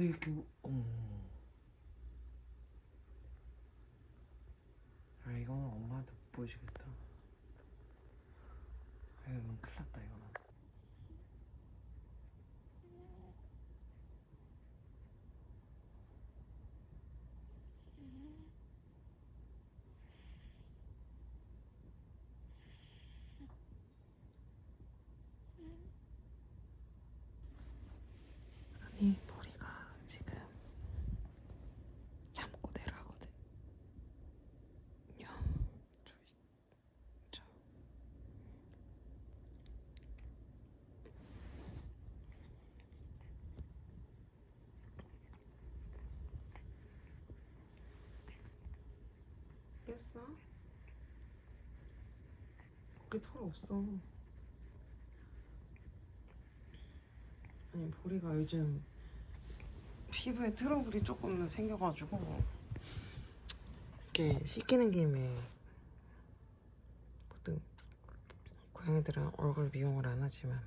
왜 이렇게 어머 아 이거는 엄마한테 못 보여주겠다. 아 이건 큰일 났다 이거는 아니 머리가 지금 잠고 내려가거든 요 저, 저. 깼어? 거기 털 없어. 아니 보리가 요즘 피부에 트러블이 조금 생겨가지고 이렇게 씻기는 김에 보통 고양이들은 얼굴 미용을 안 하지만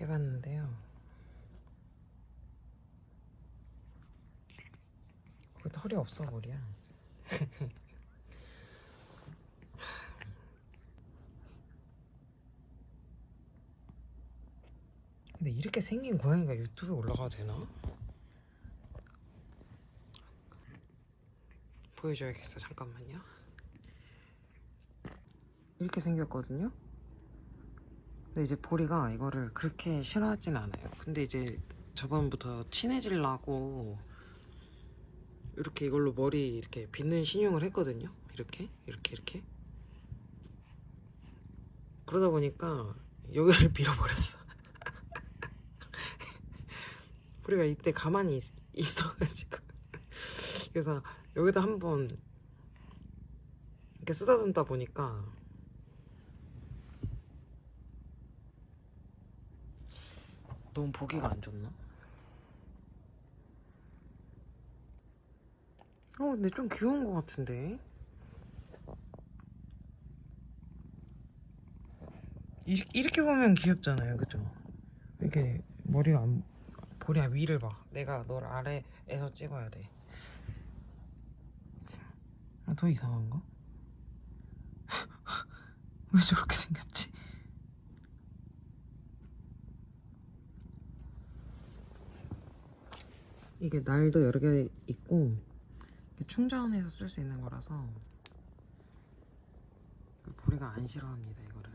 해봤는데요. 거기 털이 없어 보리야 근데 이렇게 생긴 고양이가 유튜브에 올라가도 되나? 보여줘야겠어 잠깐만요. 이렇게 생겼거든요? 근데 이제 보리가 이거를 그렇게 싫어하진 않아요. 근데 이제 저번부터 친해지려고 이렇게 이걸로 머리 이렇게 빗는 신용을 했거든요. 이렇게 이렇게 이렇게. 그러다 보니까 여기를 밀어버렸어. 우리가 이때 가만히 있, 있어가지고. 그래서 여기다 한번 이렇게 쓰다듬다 보니까 너무 보기가 안 좋나? 어 근데 좀 귀여운 것 같은데 이렇게, 보면 귀엽잖아요 그죠? 이렇게 머리가 안 보리야 위를 봐. 내가 널 아래에서 찍어야 돼. 아, 더 이상한가? 왜 저렇게 생겼지? 이게 날도 여러 개 있고 충전해서 쓸 수 있는 거라서 그 보리가 안 싫어합니다 이거를.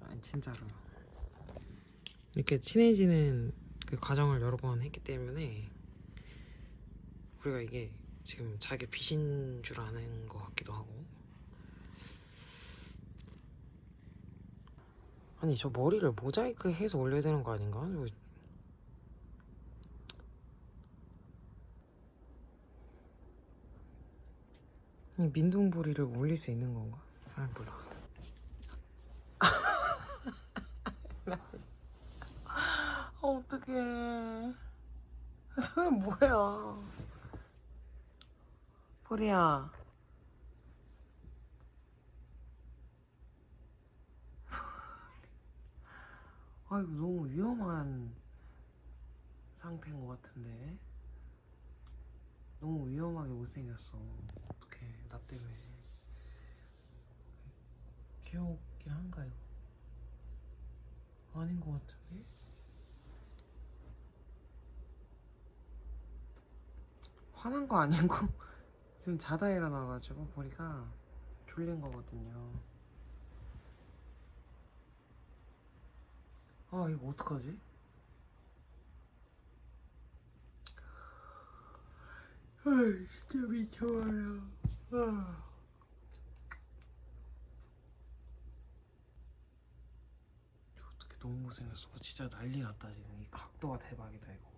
아니 진짜로. 이렇게 친해지는 그 과정을 여러 번 했기 때문에 우리가 이게 지금 자기 빚인 줄 아는 것 같기도 하고 아니 저 머리를 모자이크 해서 올려야 되는 거 아닌가? 이 민둥보리를 올릴 수 있는 건가? 아 몰라 아, 어떡해. 저게 뭐야. 보리야. 아, 이거 너무 위험한 상태인 것 같은데. 너무 위험하게 못생겼어. 때문에. 귀엽긴 한가, 이거? 아닌 것 같은데? 화난 거 아니고 지금 자다 일어나가지고 보리가 졸린 거거든요. 아 이거 어떡하지? 아 진짜 미쳐버려. 아. 어떻게 너무 못생겼어. 진짜 난리 났다 지금. 이 각도가 대박이다 이거.